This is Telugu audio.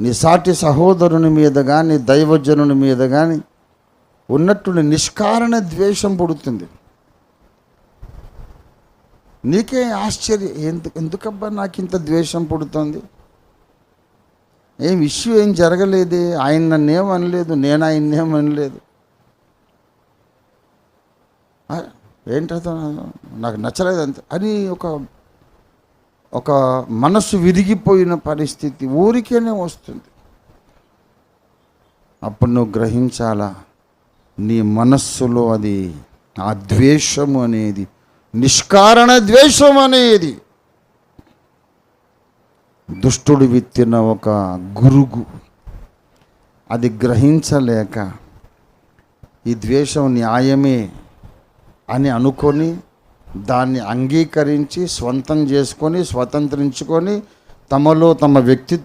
నీ సాటి సహోదరుని మీద కానీ దైవజనుని మీద కానీ ఉన్నట్టుండి నిష్కారణ ద్వేషం పుడుతుంది. నీకే ఆశ్చర్యం. ఎందుకు ఎందుకబ్బా నాకు ఇంత ద్వేషం పుడుతుంది? ఏం ఇష్యూ ఏం జరగలేదే? ఆయన నన్నేమనలేదు నేను ఆయన ఏమనలేదు ఏంటో నాకు నచ్చలేదు అంతే అని ఒక ఒక మనసు విరిగిపోయిన పరిస్థితి ఊరికేనే వస్తుంది. అప్పుడు నువ్వు గ్రహించాలా? నీ మనస్సులో అది ఆ ద్వేషము అనేది నిష్కారణ ద్వేషం అనేది. దుష్టుడు విత్తిన ఒక గురుగు అది గ్రహించలేక ఈ ద్వేషం న్యాయమే అని అనుకొని దాన్ని అంగీకరించి స్వంతం చేసుకొని స్వతంత్రించుకొని తమలో తమ వ్యక్తిత్వం